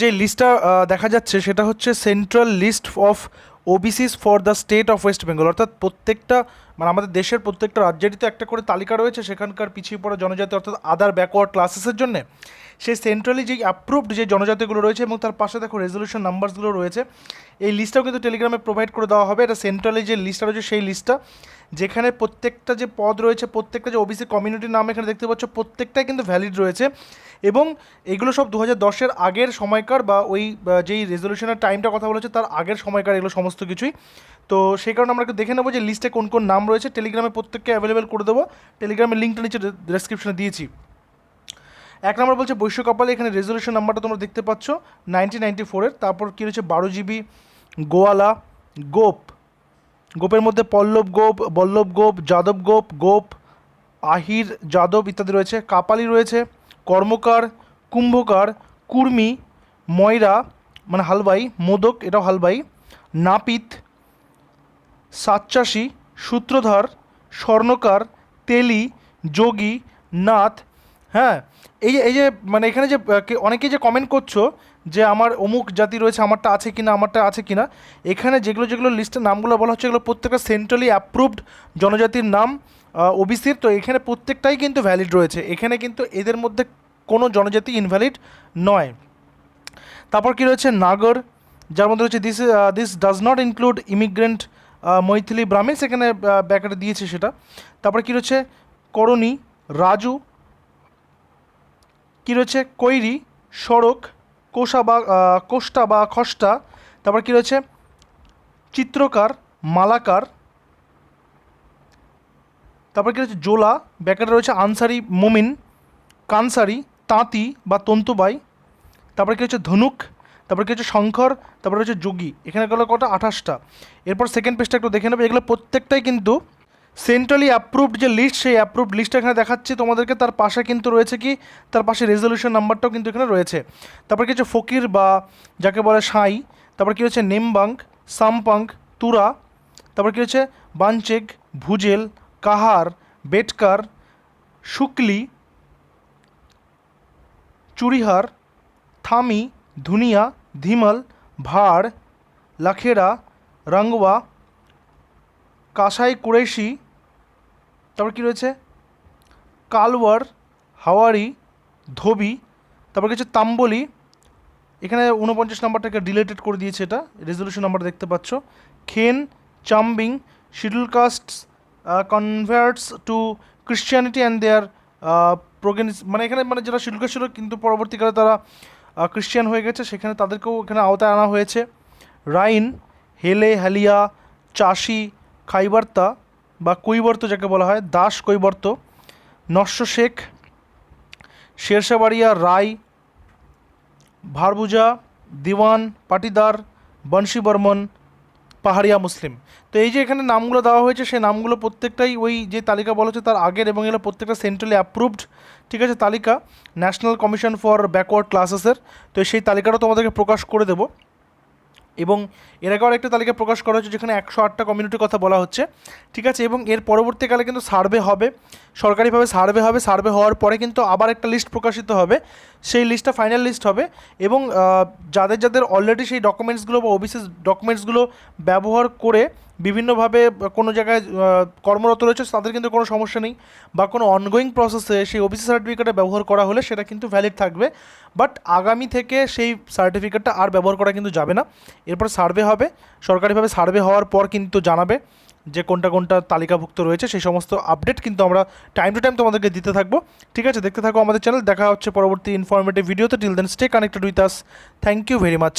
যে লিস্টটা দেখা যাচ্ছে সেটা হচ্ছে central list of OBCs for the state of West Bengal অর্থাৎ প্রত্যেকটা মানে আমাদের দেশের প্রত্যেকটা রাজ্যেরই তো একটা করে তালিকা রয়েছে সেখানকার পিছিয়ে পড়া জনজাতি, অর্থাৎ আদার ব্যাকওয়ার্ড ক্লাসেসের জন্য। সেই সেন্ট্রালি যে অ্যাপ্রুভড যে জনজাতিগুলো রয়েছে এবং তার পাশে দেখো রেজলিউশন নাম্বারসগুলো রয়েছে, এই লিস্টটাও কিন্তু টেলিগ্রামে প্রোভাইড করে দেওয়া হবে। এটা সেন্ট্রালি যে লিস্টটা রয়েছে সেই লিস্টটা যেখানে প্রত্যেকটা যে পদ রয়েছে, প্রত্যেকটা যে ওবিসি কমিউনিটির নাম এখানে দেখতে পাচ্ছ, প্রত্যেকটাই কিন্তু ভ্যালিড রয়েছে। এবং এগুলো সব দু হাজার দশের আগের সময়কার বা ওই যেই রেজলিউশনের টাইমটা কথা বলেছে, তার আগের সময়কার এগুলো সমস্ত কিছুই। তো সেই কারণে আমরা একটু দেখে নেব যে লিস্টে কোন কোন নাম রয়েছে। টেলিগ্রামে প্রত্যেককে অ্যাভেলেবেল করে দেবো। টেলিগ্রামের লিঙ্কটা নিচে ডেসক্রিপশনে দিয়েছি। এক নম্বর বলছে, বৈশ্য কপালে এখানে রেজলিউশন নাম্বারটা তোমরা দেখতে পাচ্ছ নাইনটিন নাইনটি ফোরের তারপর কী রয়েছে, বারো জিবি গোয়ালা, গোপ। গোপের মধ্যে পল্লব গোপ বল্লভ গোপ, যাদব গোপ গোপ, আহির, যাদব ইত্যাদি রয়েছে। কাপালি রয়েছে, কর্মকার, কুম্ভকার, কুর্মি, ময়রা মানে হালবাই, মোদক, এটাও হালবাই, নাপিত, সাতচাষি, সূত্রধর, স্বর্ণকার, তেলি, যোগী, নাথ হ্যাঁ এই যে এই যে মানে এখানে যে অনেকেই যে কমেন্ট করছ যে আমার অমুক জাতি রয়েছে, আমারটা আছে কিনা, আমারটা আছে কিনা, এখানে যেগুলো যেগুলো লিস্টের নামগুলো বলা হচ্ছে এগুলো প্রত্যেকটা সেন্ট্রালি অ্যাপ্রুভড জনজাতির নাম ওবিসির তো এখানে প্রত্যেকটাই কিন্তু ভ্যালিড রয়েছে। এখানে কিন্তু এদের মধ্যে কোনো জনজাতি ইনভ্যালিড নয়। তারপর কি রয়েছে? নাগর, যার মধ্যে রয়েছে this this does not include immigrant Maithili Brahmins এখানে ব্যাকেটে দিয়েছে সেটা। তারপর কি রয়েছে? করণী, রাজু রয়েছে? কৈরি, সড়ক, কোষা বা কোষ্টা বা খষ্টা। তারপর কী রয়েছে? চিত্রকার, মালাকার। তারপর কী রয়েছে? জোলা, ব্যাকেটে রয়েছে আনসারি, মোমিন, কানসারি, তাঁতি বা তন্তুবাই। তারপরে কী হচ্ছে ধনুক। তারপরে কী হচ্ছে শঙ্কর তারপরে হচ্ছে যোগী। এখানে গেলো কটা? আঠাশটা। এরপর সেকেন্ড পেজটা একটু দেখে নেবে। এগুলো প্রত্যেকটাই কিন্তু সেন্ট্রালি অ্যাপ্রুভড যে লিস্ট সেই অ্যাপ্রুভড লিস্টটা এখানে দেখাচ্ছি তোমাদেরকে। তার পাশে কিন্তু রয়েছে কি? তার পাশে রেজলিউশন নাম্বারটাও কিন্তু এখানে রয়েছে। তারপর কি ফকির বা যাকে বলে সাঁই, তারপর কি হচ্ছে? নেমবাঙ্ক, সামপাঙ্ক, তুরা, তারপর কি হচ্ছে? বানচেক ভুজেল, কাহার, বেটকার, শুক্লি, চুরিহার, থামি, ধুনিয়া, ধিমল, ভাড়, লাখেরা, রাঙ্গুয়া, কাসাই কুরেশি তারপর কি রয়েছে? কালওয়ার, হাওয়ারি, ধোবি, তারপর কিছু তাম্বলি। এখানে উনপঞ্চাশ নাম্বারটাকে ডিলেটেড করে দিয়েছে এটা রেজলিউশন নাম্বার দেখতে পাচ্ছ। খেন, চাম্বিং, schedule castes converts to Christianity and their progenies মানে এখানে মানে যারা শিডিউল কাস্ট ছিল, কিন্তু পরবর্তীকালে তারা ক্রিশ্চিয়ান হয়ে গেছে। সেখানে তাদেরকেও এখানে আওতায় আনা হয়েছে। রাইন, হেলে, হালিয়া, চাষি, খাইবার্তা বা কৈবর্ত যাকে বলা হয়, দাস কৈবর্ত, নস্য শেখ, শেরশাবাড়িয়া রায় ভারবুজা দিওয়ান, পাটিদার বংশী বর্মন পাহাড়িয়া মুসলিম। তো এই যে এখানে নামগুলো দেওয়া হয়েছে, সেই নামগুলো প্রত্যেকটাই ওই যে তালিকা বলা হচ্ছে, তার আগের এবং এগুলো প্রত্যেকটা সেন্ট্রালি অ্যাপ্রুভড ঠিক আছে, তালিকা ন্যাশনাল কমিশন ফর ব্যাকওয়ার্ড ক্লাসেসের তো সেই তালিকাটা তোমাদেরকে প্রকাশ করে দেবো। এবং এর আগে একটা তালিকা প্রকাশ করা হয়েছে যেখানে একশো আটটা কমিউনিটির কথা বলা হচ্ছে, ঠিক আছে? এবং এর পরবর্তীকালে কিন্তু সার্ভে হবে, সরকারিভাবে সার্ভে হবে সার্ভে হওয়ার পরে কিন্তু আবার একটা লিস্ট প্রকাশিত হবে, সেই লিস্টটা ফাইনাল লিস্ট হবে এবং যাদের যাদের অলরেডি সেই ডকুমেন্টসগুলো বা ওবিসি ডকুমেন্টসগুলো ব্যবহার করে বিভিন্নভাবে কোনো জায়গায় কর্মরত রয়েছে তাদের কিন্তু কোনো সমস্যা নেই। বা কোনো অনগোয়িং প্রসেসে সেই ওবিসি সার্টিফিকেটে ব্যবহার করা হলে সেটা কিন্তু ভ্যালিড থাকবে। বাট আগামী থেকে সেই সার্টিফিকেটটা আর ব্যবহার করা কিন্তু যাবে না। এরপর সার্ভে হবে। সরকারিভাবে সার্ভে হওয়ার পর কিন্তু জানাবে যে কোনটা কোনটা তালিকাভুক্ত রয়েছে। সেই সমস্ত আপডেট কিন্তু আমরা টাইম টু টাইম তোমাদেরকে দিতে থাকব। ঠিক আছে? দেখতে থাকো আমাদের চ্যানেল দেখা হচ্ছে পরবর্তী ইনফরমেটিভ ভিডিওতে till then stay connected with us thank you very much